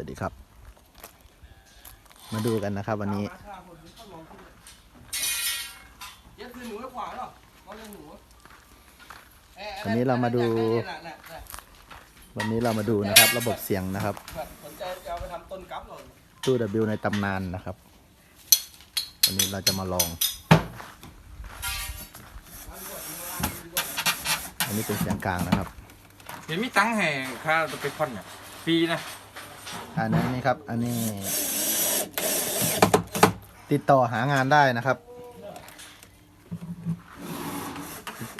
วัสดีครับ มาดูกันนะครับ วันนี้วันนี้เรามาดู วันนี้เรามาดูนะครับ ระบบเสียงนะครับตู้ W ในตำนานนะครับ วันนี้เราจะมาลอง อันนี้เป็นเสียงกลางนะครับ เห็นมีตังแห่ค่าจะไปคอนเนี่ยฟรีนะ อันนี้นี่ครับ อันนี้ ติดต่อหางานได้นะครับ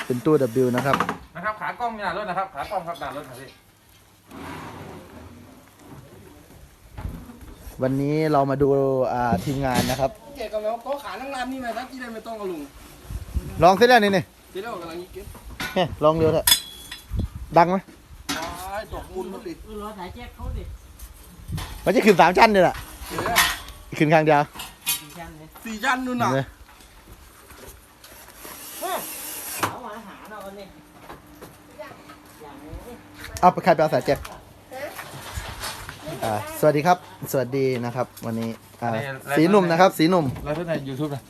เป็นตู้ W นะครับ นะครับ ขากล้องมีหน้ารถนะครับ ขากล้องครับหน้ารถครับพี่วันนี้เรามาดูอ่าทีมงานนะครับ เกดกันแล้วก็ขานั่งร้านนี่นะถ้ากินได้ไม่ต้องกับลุงลองเสร็จแล้วนี่นี่เดี๋ยวเรากำลังยิงเก็บเนี่ยลองเดียวเถอะดังไหมว้ายดอกบุญมันดิ เออรอสายแจ็คเขาดิ มันจะขึ้นสามชั้นเลยล่ะเดี๋ยวขึ้นข้างเดียวจริงจังเลยสี่ชั้นนู่นน่ะเห็นไหมเอามาหาเราคนนี้อย่างนี้เอาไปใครไปเอาสายเจ็บอ่าสวัสดีครับ สวัสดีนะครับ วันนี้อ่าสีหนุ่มนะครับ สีหนุ่มไลฟ์ในยูทูบนะ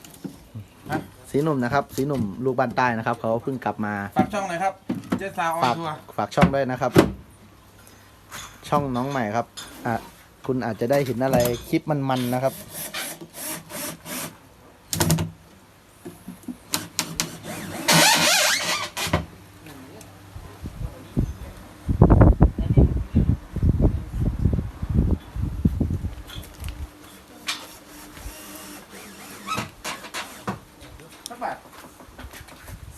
สีหนุ่มนะครับ สีหนุ่มลูกบ้านใต้นะครับ เขาเพิ่งกลับมา ฝากช่องหน่อยครับ เจสซาวออนฝากทัวร์ฝากช่องด้วยนะครับ ช่องน้องใหม่ครับอะ คุณอาจจะได้เห็นอะไรคลิปมัน ๆ นะครับ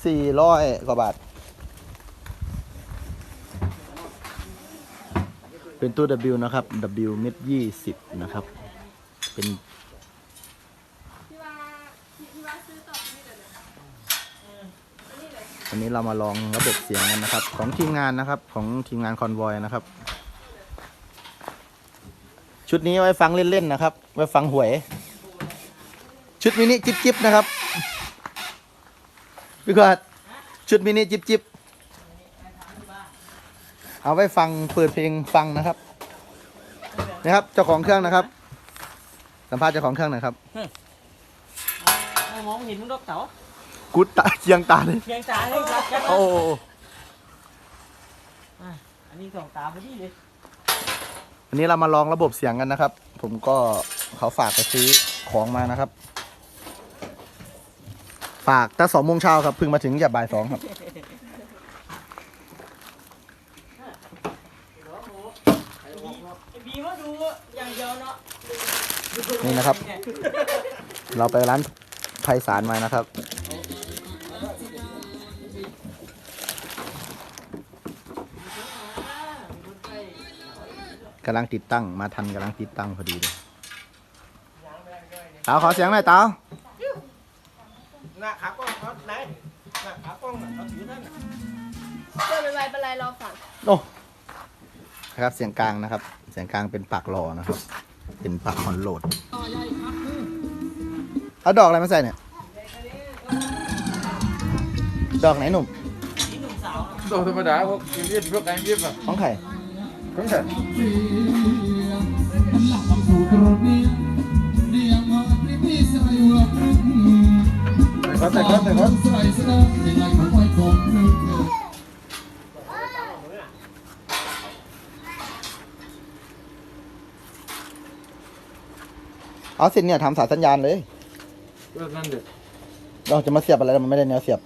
สี่ร้อยกว่าบาท เป็นตู้ W นะครับ W เม็ดยี่สิบนะครับ เป็นวันนี้เรามาลองระบบเสียงกันนะครับ ของทีมงานนะครับของทีมงานคอนวอยนะครับ ชุดนี้ไว้ฟังเล่นๆนะครับ ไว้ฟังหวย ชุดมินิจิบจิบนะครับพี่กอดชุดมินิจิบจิบ เอาไว้ฟังเปิดเพลงฟังนะครับนะครับ เจ้าของเครื่องนะครับ สัมภาษณ์เจ้าของเครื่องหน่อยครับไม่มองเห็นมึงดอกเต๋ากุดตาเชียงตาเลยเพียงตาเลยครับแจ็คโอ้โหอันนี้สองตาพอดีเลยวันนี้เรามาลองระบบเสียงกันนะครับ ผมก็เขาฝากไปซื้อของมานะครับ ฝากตั้งสองโมงเช้าครับเพิ่งมาถึงอย่าบ่ายสองครับ ไอ้บีมาดูอย่างเดียวเนาะ นี่นะครับ เราไปร้านไพศาลมานะครับ กำลังติดตั้ง มาทันกำลังติดตั้งพอดีเลยเต๋าขอเสียงหน่อยเต๋าน่ะขากล้องเขาไหนน่ะขากล้องน่ะเขาถือนั่นน่ะเจอเป็นไรเป็นไรรอฝังโอ้นะครับเสียงกลางนะครับ เสียงกลางเป็นปากหล่อนะครับ เป็นปากคอนโหลดเอาดอกอะไรมาใส่เนี่ย ดอกไหนหนุ่มสีหนุ่มสาวโดธรรมดาพวกเรียบพวกไอ้เรียบอะของไข่ผมเถอะแต่ก็แต่ก็แต่ก็ เอาสิเนี่ยทำสายสัญญาณเลยเรื่องนั่นเด็ดเราจะมาเสียบอะไรมันไม่ได้แนวเสียบ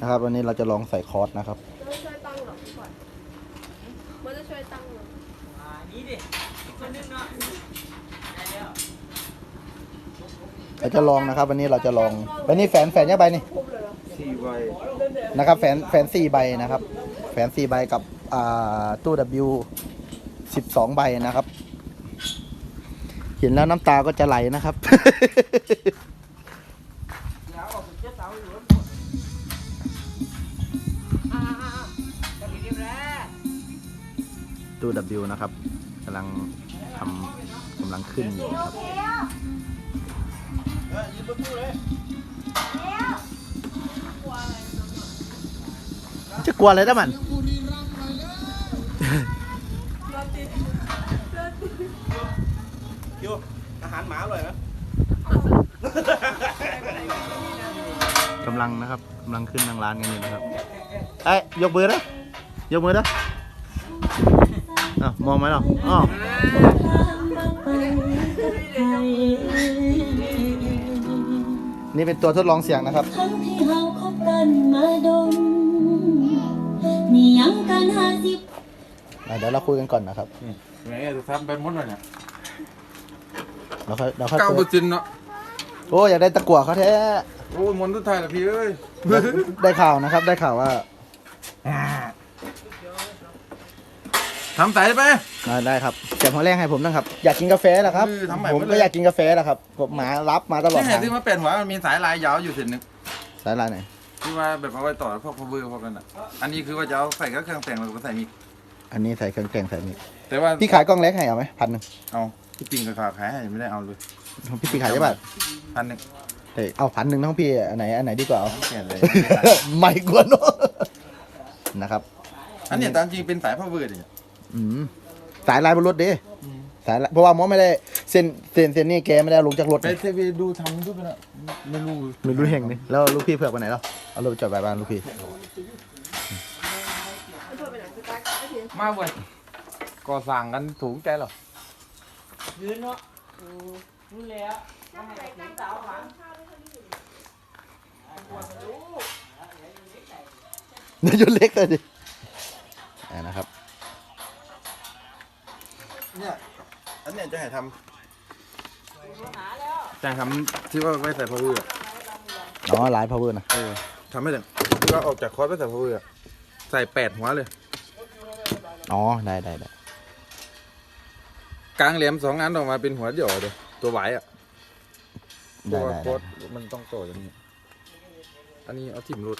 นะครับวันนี้เราจะลองใส่คอร์สนะครับจะช่วยตั้งหรอพี่ก่อนมันจะช่วยตั้งหรออ่านี่ดิคนนึงเนาะได้แล้วเราจะลองนะครับ วันนี้เราจะลองวันนี้แฟนแฟนยังใบนี่ทุบเลยเหรอสี่ใบ นะครับแฟนแฟนสี่ใบนะครับ แฟนสี่ใบกับอ่า ตู้ W สิบสองใบนะครับ เห็นแล้วน้ำตาก็จะไหลนะครับอ่าจะรีบแล้วตู้ W นะครับกำลังทำกำลังขึ้นอยู่ครับเออยืนบนตู้เลยจะกลัวอะไรได้มัน บุรีรัมย์ไปแล้ว โรตีโรตี คิวอาหารหมาอร่อยไหมกำลังนะครับกำลังขึ้นทางร้านกันอยู่นะครับไอ้ยยกมือนะยกมือนะอะมองไหมเนาะอ๋อนี่เป็นตัวทดลองเสียงนะครับทั้งที่เราคบกันมาดนนี่ยังกันห้าสิบอะเดี๋ยวเราคุยกันก่อนนะครับไงจะทำไปหมดเลยเนี่ย เราค่อยเราค่อยเก้าเปคุอยร์เซ็นต์เนาะโอ้อยากได้ตะกั่วเขาแท้ โอ้ยมนต์ทุกทายละพี่เอ้ยได้ข่าวนะครับ ได้ข่าวว่าทำใส่ไป อ่าได้ครับเก็บหัวแรงให้ผมนะครับ อยากกินกาแฟเหรอครับเออทำใหม่ผมหมดเลยก็อยากกินกาแฟแหละครับผมหมารับมาตลอดที่ไหนทางที่มาเปลี่ยนหัวมันมีสายลายยาวอยู่เส้นหนึงสายลายไหนที่ว่าแบบเอาไว้ต่อพวกพาวเวอร์พวกนั้นอะอันนี้คือว่าจะเอาใส่กับเครื่องแต่งแล้วก็ใส่มีอันนี้ใส่เครื่องแต่งใส่นี่แต่ว่าพี่ขายกล้องเล็กให้เอาไหมพันหนึ่งเอา พี่ปิงกับขาขายให้ไม่ได้เอาเลยพี่ตีขายใช่ป่ะพันหนึ่งเฮ้ยเอาพันหนึ่งน้องพี่อันไหนอันไหนดีกว่าเอา เปลี่ยนเลย ไม่กวนเนอะนะครับ อันเนี้ยตามจริงเป็นสายพาวเวอร์ดิอืมสายลายบนรถดิสายลายเพราะว่ามอไม่ได้เส้นเส้นเส้นนี่แกไม่ได้เอาลงจากรถไปเทวีดูทำทุกคนอะไม่รู้ไม่รู้เฮงนี่แล้วลูกพี่เผือกไปไหนแล้วเอารถไปจอดไว้บ้านลูกพี่มาเว้ยก่อสั่งกันถูกใจหรอ ยืนเนาะอืมรู้แล้วว่าให้ถึงสาวหวังนายนเล็กเลยดิอ่านะครับ เนี่ย อันเนี้ยจะให้ทหาแล้วำจะทำที่ว่าไว้ใส่พาวเวอร์อะอ๋อไลฟ์พาวเวอร์นะ เออทำไม่ได้ที่ว่าออกจากคอร์สไปใส่พาวเวอร์อะใส่แปดหัวเลย อ๋อ ได้ได้ได้ กลางเหลี่ยมสองอันออกมาเป็นหัวเดี่ยวเลยตัวไหวอะตัได้วได้โคได้ตรมันต้องโตอย่างนี้ อันนี้เอาถิ่มรุด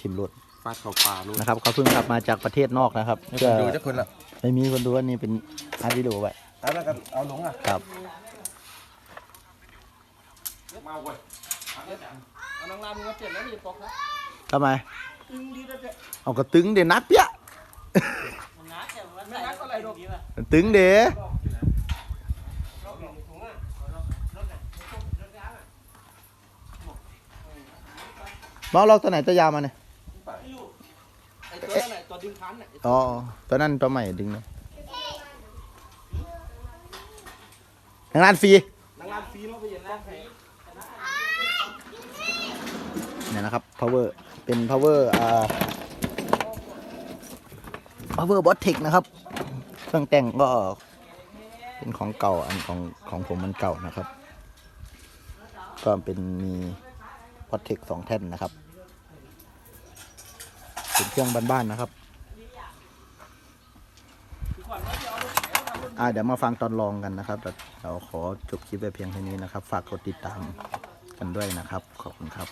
ทีมรถฟาดเข่าปลารุดนะครับเขาเพิ่งกลับมาจากประเทศนอกนะครับไม่เพื่อดูจะคนละไม่มีคนดูว่านี่เป็นอาร์ตวิดีโอไว้เอาแล้วกันเอาลงอะครับ มาเว้ยเอานางรำมึงมาเปลี่ยนแล้วนี่ปกนะทำไม ตึงดีแล้วจะเอากระตึงเดนักเปี้ยมันนักแต่ว่าใส่ดีป่ะตึงเด มาเราตัวไหนตัวยาวมาเนี่ยไอ้ตัวนั่นแหละตัวดึงพันน่ะอ๋อตัวนั้นตัวใหม่ดึงนะทางร้านฟรีนางรำฟรีมาไปเย็นแล้วให้เนี่ยนะครับ power เป็น power อ่า power bot tech นะครับ เครื่องแต่งก็เป็นของเก่าอันของของผมมันเก่านะครับ ก็เป็นมี bot tech สองแท่นนะครับ เป็นเครื่องบ้านๆนะครับอ่าเดี๋ยวมาฟังตอนลองกันนะครับเราขอจบคลิปไปเพียงเท่านี้นะครับ ฝากกดติดตามกันด้วยนะครับ ขอบคุณครับ